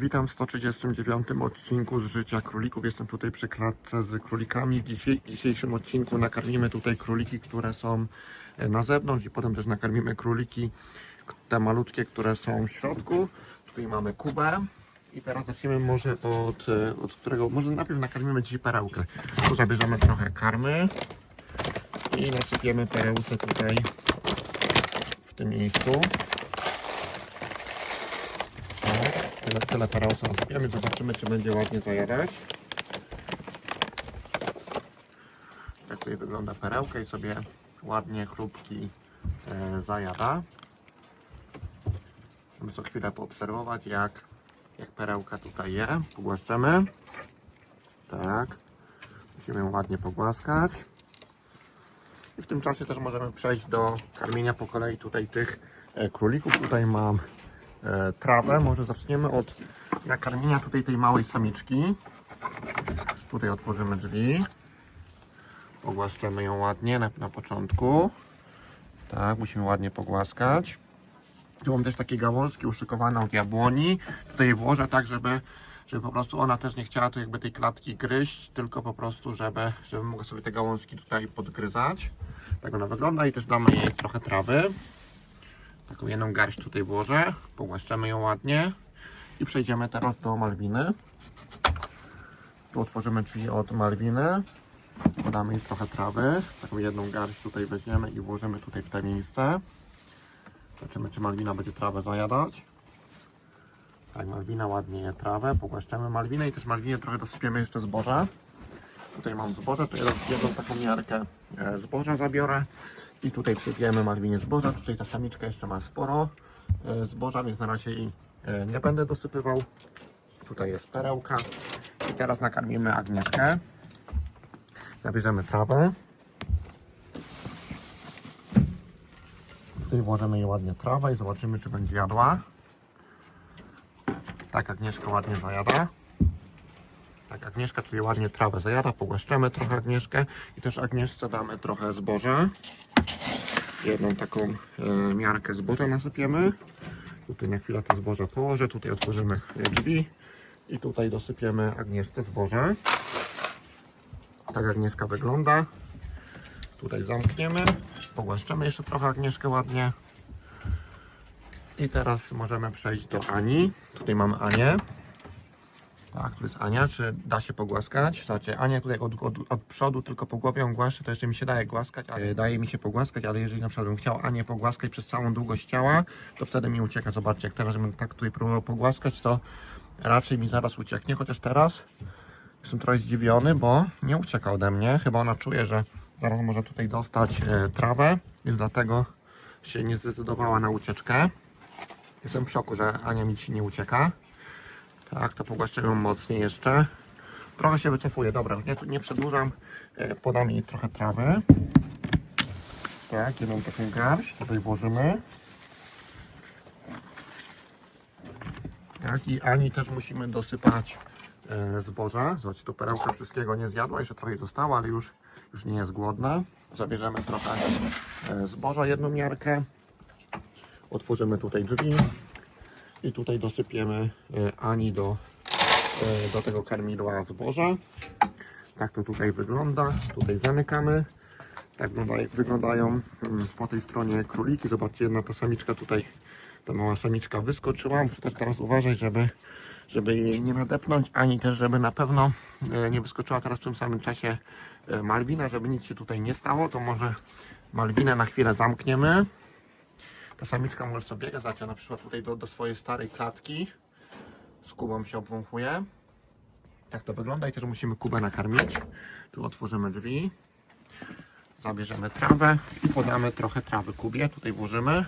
Witam w 139 odcinku z życia królików. Jestem tutaj przy klatce z królikami. W dzisiaj, dzisiejszym odcinku nakarmimy tutaj króliki, które są e, na zewnątrz i potem też nakarmimy króliki, te malutkie, które są w środku. Tutaj mamy kubę. I teraz zaczniemy może od, e, od którego, może najpierw nakarmimy dzisiaj perełkę. Tu zabierzemy trochę karmy i nasypiemy perełkę tutaj w tym miejscu. Tak, tyle, perełca nasypiemy, zobaczymy czy będzie ładnie zajadać. Tak tutaj wygląda perełka i sobie ładnie chrupki e, zajada. Musimy co chwilę poobserwować jak, jak perełka tutaj je. Pogłaszczemy. Tak. Musimy ją ładnie pogłaskać. I w tym czasie też możemy przejść do karmienia po kolei tutaj tych e, królików. Tutaj mam trawę. Może zaczniemy od nakarmienia tutaj tej małej samiczki. Tutaj otworzymy drzwi. Pogłaszczemy ją ładnie na, na początku. Tak, musimy ładnie pogłaskać. Tu mam też takie gałązki uszykowane od jabłoni. Tutaj włożę tak, żeby, żeby po prostu ona też nie chciała tu jakby tej klatki gryźć, tylko po prostu, żeby, żeby mogła sobie te gałązki tutaj podgryzać. Tak ona wygląda i też damy jej trochę trawy. Taką jedną garść tutaj włożę, pogłaszczemy ją ładnie i przejdziemy teraz do Malwiny. Tu otworzymy drzwi od Malwiny, podamy jej trochę trawy, taką jedną garść tutaj weźmiemy i włożymy tutaj w to miejsce. Zobaczymy, czy Malwina będzie trawę zajadać. Tak, Malwina ładnie je trawę, pogłaszczamy Malwinę i też Malwinie trochę dosypiemy jeszcze zboża. Tutaj mam zboże, to jedną, taką miarkę e, zboża zabiorę i tutaj przypiemy Malwinie zboża. Tutaj ta samiczka jeszcze ma sporo e, zboża, więc na razie jej e, nie będę dosypywał. Tutaj jest perełka i teraz nakarmimy Agnieszkę. Zabierzemy trawę. Tutaj włożymy jej ładnie trawę i zobaczymy, czy będzie jadła. Tak, Agnieszka ładnie zajada. Tak, Agnieszka tutaj ładnie trawę zajada. Pogłaszczemy trochę Agnieszkę i też Agnieszce damy trochę zboża. Jedną taką e, miarkę zboża nasypiemy. Tutaj na chwilę to zboże położę. Tutaj otworzymy drzwi i tutaj dosypiemy Agnieszce zboże. Tak Agnieszka wygląda. Tutaj zamkniemy. Pogłaszczemy jeszcze trochę Agnieszkę ładnie. I teraz możemy przejść do Ani. Tutaj mamy Anię. Tak, tu jest Ania. Czy da się pogłaskać? Znaczy, Ania tutaj od, od, od przodu tylko po głowie ją głaszczę, to jeszcze mi się daje głaskać, ale daje mi się pogłaskać, ale jeżeli na przykład bym chciał Anię pogłaskać przez całą długość ciała, to wtedy mi ucieka. Zobaczcie, jak teraz bym tak tutaj próbował pogłaskać, to raczej mi zaraz ucieknie, chociaż teraz jestem trochę zdziwiony, bo nie ucieka ode mnie. Chyba ona czuje, że zaraz może tutaj dostać e, trawę, więc dlatego się nie zdecydowała na ucieczkę. Jestem w szoku, że Ania mi ci nie ucieka. Tak, to pogłaszczę mocniej jeszcze. Trochę się wycofuję, dobra, już nie, nie przedłużam. E, Podam jej trochę trawy. Tak, jedną taką garść tutaj włożymy. Tak, i Ani też musimy dosypać e, zboża. Zobaczcie, tu perełka wszystkiego nie zjadła, jeszcze trochę jej zostało, ale już, już nie jest głodna. Zabierzemy trochę e, zboża, jedną miarkę. Otworzymy tutaj drzwi i tutaj dosypiemy e, Ani do, e, do tego karmidła zboża. Tak to tutaj wygląda. Tutaj zamykamy. Tak wygląda- wyglądają mm, po tej stronie króliki. Zobaczcie, jedna ta samiczka tutaj, ta mała samiczka wyskoczyła. Muszę też teraz uważać, żeby, żeby jej nie nadepnąć, ani też, żeby na pewno e, nie wyskoczyła teraz w tym samym czasie Malwina, żeby nic się tutaj nie stało. To może Malwinę na chwilę zamkniemy. Ta samiczka może sobie biegać, zobaczcie, ona przyszła tutaj do, do swojej starej klatki. Z kubą się obwąchuje. Tak to wygląda i też musimy kubę nakarmić. Tu otworzymy drzwi. Zabierzemy trawę i podamy trochę trawy kubie. Tutaj włożymy.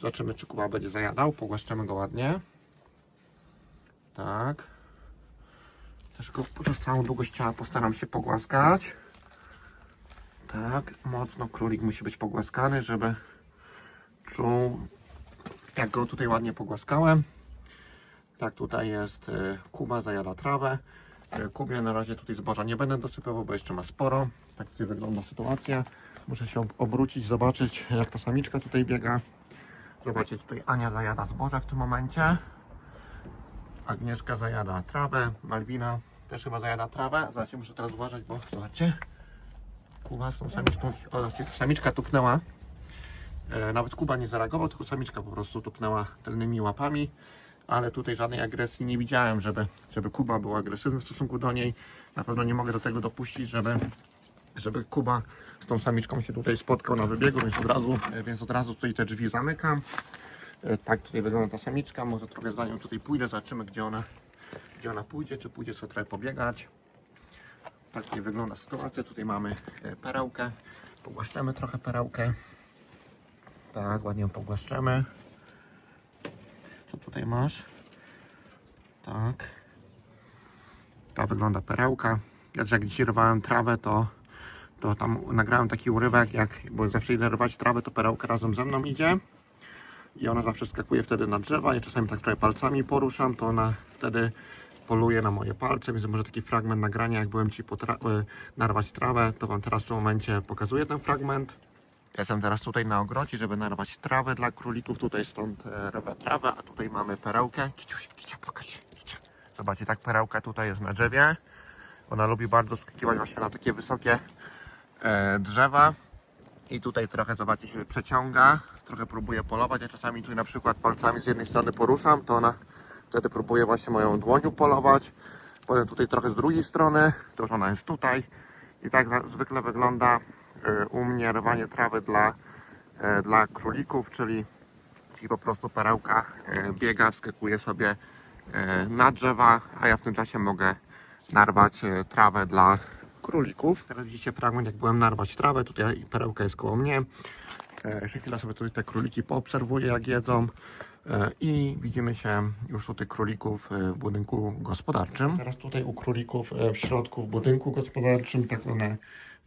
Zobaczymy, czy kuba będzie zajadał. Pogłaszczemy go ładnie. Tak. Też go przez całą długość ciała postaram się pogłaskać. Tak, mocno królik musi być pogłaskany, żeby czuł, jak go tutaj ładnie pogłaskałem. Tak, tutaj jest y, Kuba, zajada trawę. Y, Kubie na razie tutaj zboża nie będę dosypywał, bo jeszcze ma sporo. Tak tutaj wygląda sytuacja. Muszę się ob- obrócić, zobaczyć jak ta samiczka tutaj biega. Zobaczcie, tutaj Ania zajada zboże w tym momencie. Agnieszka zajada trawę, Malwina też chyba zajada trawę. Zobaczcie, muszę teraz uważać, bo zobaczcie. Kuba z tą samiczką, o, zobaczcie, samiczka tupnęła. E, nawet Kuba nie zareagował, tylko samiczka po prostu tupnęła tylnymi łapami. Ale tutaj żadnej agresji nie widziałem, żeby, żeby Kuba był agresywny w stosunku do niej. Na pewno nie mogę do tego dopuścić, żeby, żeby Kuba z tą samiczką się tutaj spotkał na wybiegu, więc od razu, e, więc od razu tutaj te drzwi zamykam. E, Tak tutaj wygląda ta samiczka. Może trochę za nią tutaj pójdę, zobaczymy gdzie ona, gdzie ona pójdzie, czy pójdzie sobie trochę pobiegać. Tak tutaj wygląda sytuacja. Tutaj mamy perełkę. Pogłaszczemy trochę perełkę. Tak, ładnie ją pogłaszczemy. Co tutaj masz? Tak. Ta wygląda perełka. Ja jak dzisiaj rwałem trawę, to, to tam nagrałem taki urywek, jak, bo zawsze idę rwać trawę, to perełka razem ze mną idzie i ona zawsze skakuje wtedy na drzewa i czasami tak trochę palcami poruszam, to ona wtedy poluje na moje palce, więc może taki fragment nagrania, jak byłem Ci e, narwać trawę, to Wam teraz w tym momencie pokazuję ten fragment. Ja jestem teraz tutaj na ogrodzie, żeby narwać trawę dla królików, tutaj stąd e, rwę trawę, a tutaj mamy perełkę. Kiciuś, Kicia, pokaż Kicia. Zobaczcie, tak perełka tutaj jest na drzewie. Ona lubi bardzo skakiwać właśnie na takie wysokie e, drzewa. I tutaj trochę, zobaczcie, się przeciąga, trochę próbuje polować. Ja czasami tu na przykład palcami z jednej strony poruszam, to ona wtedy próbuje właśnie moją dłonią polować. Potem tutaj trochę z drugiej strony, to już ona jest tutaj. I tak zwykle wygląda u mnie rwanie trawy dla, e, dla królików, czyli, czyli po prostu perełka e, biega, skakuje sobie e, na drzewa, a ja w tym czasie mogę narwać e, trawę dla królików. Teraz widzicie fragment, jak byłem narwać trawę, tutaj perełka jest koło mnie. E, Jeszcze chwilę sobie tutaj te króliki poobserwuję, jak jedzą. E, I widzimy się już u tych królików e, w budynku gospodarczym. Teraz tutaj u królików e, w środku w budynku gospodarczym, tak one e,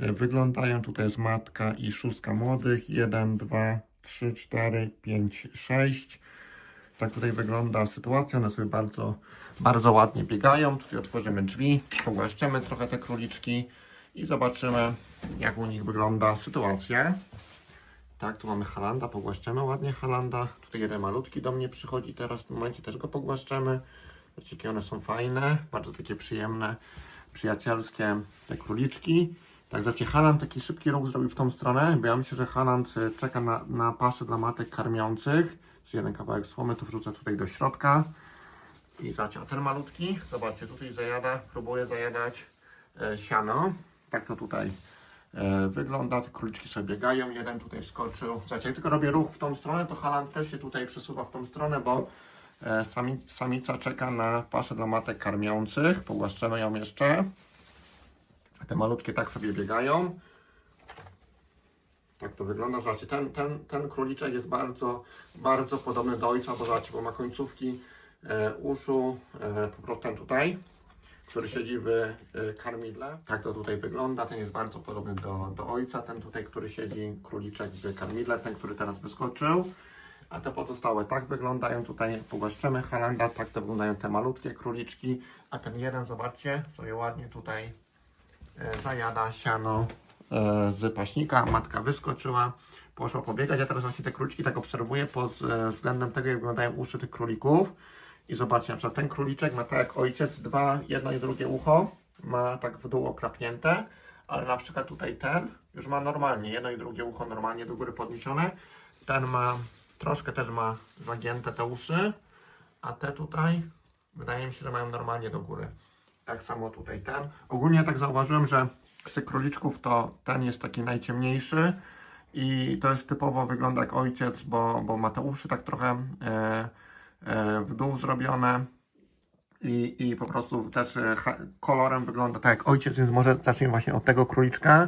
wyglądają. Tutaj jest matka i szóstka młodych. 1, 2, 3, 4, 5, 6. Tak tutaj wygląda sytuacja. One sobie bardzo, bardzo ładnie biegają. Tutaj otworzymy drzwi, pogłaszczymy trochę te króliczki i zobaczymy, jak u nich wygląda sytuacja. Tak, tu mamy halanda, pogłaszczemy ładnie halanda. Tutaj jeden malutki do mnie przychodzi teraz, w tym momencie też go pogłaszczemy. Zobaczcie, one są fajne, bardzo takie przyjemne, przyjacielskie te króliczki. Tak, zobaczcie, Haland taki szybki ruch zrobił w tą stronę, bo ja myślę, że Haland y, czeka na, na paszę dla matek karmiących. Z jeden kawałek słomy to wrzucę tutaj do środka. I zobaczcie, a ten malutki, zobaczcie, tutaj zajada, próbuje zajadać e, siano. Tak to tutaj e, wygląda. Te króliczki sobie biegają. Jeden tutaj skoczył. Zobaczcie, jak tylko robię ruch w tą stronę, to Haland też się tutaj przesuwa w tą stronę, bo e, sami, samica czeka na paszę dla matek karmiących. Pogłaszczemy ją jeszcze. Te malutkie tak sobie biegają. Tak to wygląda. Zobaczcie, ten, ten, ten króliczek jest bardzo, bardzo podobny do ojca, bo zobaczcie, bo ma końcówki e, uszu, e, po prostu ten tutaj, który siedzi w e, karmidle. Tak to tutaj wygląda. Ten jest bardzo podobny do, do ojca. Ten tutaj, który siedzi, króliczek w karmidle, ten, który teraz wyskoczył. A te pozostałe tak wyglądają. Tutaj pogłaszczemy halanda, tak to wyglądają te malutkie króliczki. A ten jeden, zobaczcie, sobie ładnie tutaj zajada siano e, z paśnika. Matka wyskoczyła, poszła pobiegać. Ja teraz właśnie te króliczki tak obserwuję pod e, względem tego, jak wyglądają uszy tych królików. I zobaczcie, na przykład ten króliczek ma tak jak ojciec, dwa, jedno i drugie ucho, ma tak w dół oklapnięte, ale na przykład tutaj ten już ma normalnie, jedno i drugie ucho normalnie do góry podniesione. Ten ma, troszkę też ma zagięte te uszy, a te tutaj wydaje mi się, że mają normalnie do góry. Tak samo tutaj ten. Ogólnie tak zauważyłem, że z tych króliczków to ten jest taki najciemniejszy i to jest typowo wygląda jak ojciec, bo, bo ma te uszy tak trochę e, e, w dół zrobione i, i po prostu też e, kolorem wygląda tak jak ojciec, więc może zacznijmy właśnie od tego króliczka.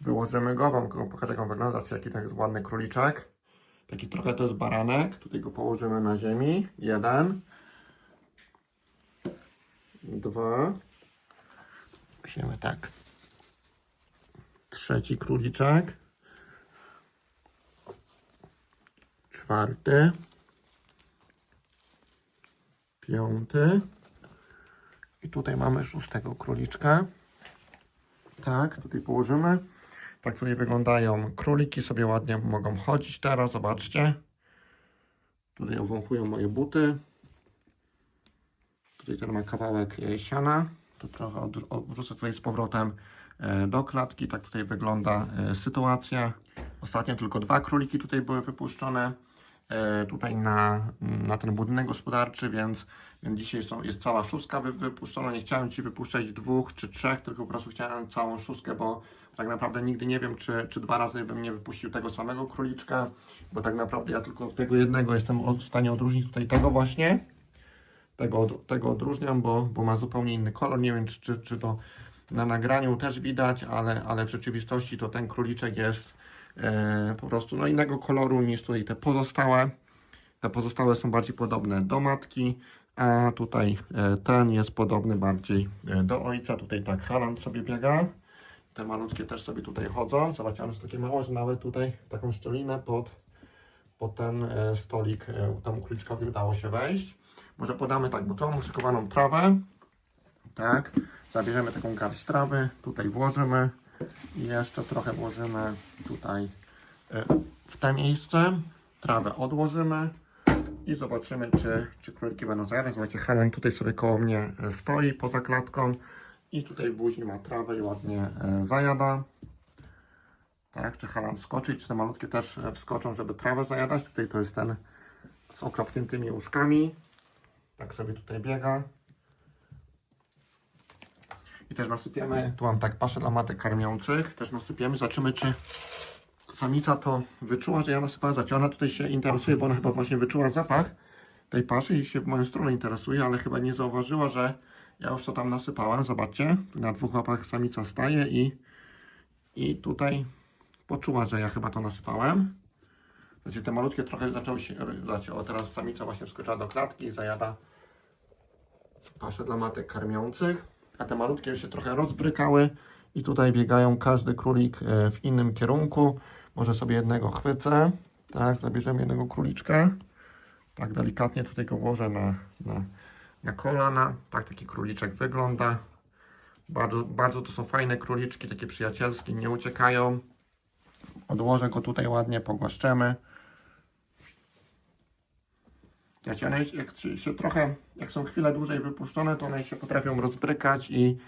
Wyłożymy go, wam pokażę jak on wygląda, jaki to jest ładny króliczek. Taki trochę to jest baranek, tutaj go położymy na ziemi. Jeden. Dwa. Weźmiemy tak. Trzeci króliczek. Czwarty. Piąty. I tutaj mamy szóstego króliczka. Tak, tutaj położymy. Tak tutaj wyglądają króliki, sobie ładnie mogą chodzić teraz, zobaczcie. Tutaj obwąchują moje buty. Tutaj ten ma kawałek e, siana. To trochę odwrócę tutaj z powrotem e, do klatki. Tak tutaj wygląda e, sytuacja. Ostatnio tylko dwa króliki tutaj były wypuszczone. Tutaj na, na ten budynek gospodarczy, więc, więc dzisiaj są, jest cała szóstka wy, wypuszczona. Nie chciałem Ci wypuszczać dwóch czy trzech, tylko po prostu chciałem całą szóstkę, bo tak naprawdę nigdy nie wiem, czy, czy dwa razy bym nie wypuścił tego samego króliczka, bo tak naprawdę ja tylko tego jednego jestem w stanie odróżnić tutaj tego właśnie. Tego, tego odróżniam, bo, bo ma zupełnie inny kolor. Nie wiem, czy, czy, to na nagraniu też widać, ale, ale w rzeczywistości to ten króliczek jest e, po prostu no, innego koloru niż tutaj te pozostałe. Te pozostałe są bardziej podobne do matki, a tutaj e, ten jest podobny bardziej e, do ojca. Tutaj tak Haland sobie biega. Te malutkie też sobie tutaj chodzą. Zobaczcie, one są takie małe, że nawet tutaj taką szczelinę pod, pod ten e, stolik e, temu króliczkowi udało się wejść. Może podamy tak, bo mam uszykowaną trawę. Tak. Zabierzemy taką garść trawy, tutaj włożymy i jeszcze trochę włożymy tutaj e, w te miejsce. Trawę odłożymy i zobaczymy, czy, czy króliki będą zajadać. Zobaczcie, Helen tutaj sobie koło mnie e, stoi poza klatką i tutaj w buzi ma trawę i ładnie e, zajada. Tak, czy Helen skoczy, czy te malutkie też wskoczą, żeby trawę zajadać. Tutaj to jest ten z okropniętymi łóżkami. Tak sobie tutaj biega. I też nasypiemy, tu mam tak paszę dla matek karmiących, też nasypiemy, zobaczymy czy samica to wyczuła, że ja nasypałem, zobaczcie, ona tutaj się interesuje, bo ona chyba właśnie wyczuła zapach tej paszy i się w moją stronę interesuje, ale chyba nie zauważyła, że ja już to tam nasypałem, zobaczcie, na dwóch łapach samica staje i, i tutaj poczuła, że ja chyba to nasypałem. Zobaczcie, te malutkie trochę zaczęły się, zobaczcie, o teraz samica właśnie wskoczyła do klatki i zajada paszę dla matek karmiących, a te malutkie już się trochę rozbrykały i tutaj biegają każdy królik e, w innym kierunku. Może sobie jednego chwycę, tak, zabierzemy jednego króliczka, tak delikatnie tutaj go włożę na, na, na kolana, tak taki króliczek wygląda. Bardzo, bardzo to są fajne króliczki, takie przyjacielskie, nie uciekają. Odłożę go tutaj ładnie, pogłaszczemy. Jak się, trochę, jak są chwilę dłużej wypuszczone, to one się potrafią rozbrykać i,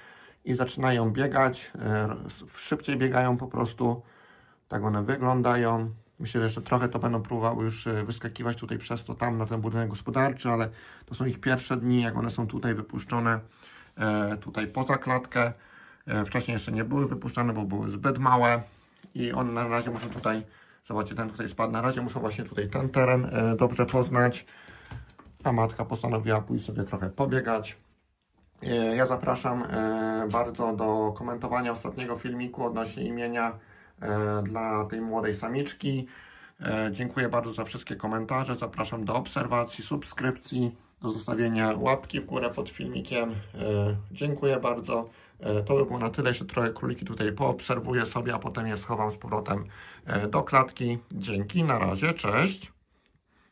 i zaczynają biegać. e, Szybciej biegają po prostu. Tak one wyglądają. Myślę, że jeszcze trochę to będą próbowały już e, wyskakiwać tutaj przez to tam na ten budynek gospodarczy, ale to są ich pierwsze dni, jak one są tutaj wypuszczone e, tutaj poza klatkę. Wcześniej jeszcze nie były wypuszczane, bo były zbyt małe i one na razie muszą tutaj, zobaczcie, ten tutaj spadł, na razie muszą właśnie tutaj ten teren dobrze poznać a matka postanowiła pójść sobie trochę pobiegać. E, Ja zapraszam e, bardzo do komentowania ostatniego filmiku odnośnie imienia e, dla tej młodej samiczki. Dziękuję bardzo za wszystkie komentarze. Zapraszam do obserwacji, subskrypcji, do zostawienia łapki w górę pod filmikiem. Dziękuję bardzo. To by było na tyle. Jeszcze trochę króliki tutaj poobserwuję sobie, a potem je schowam z powrotem do klatki. Dzięki, na razie, cześć.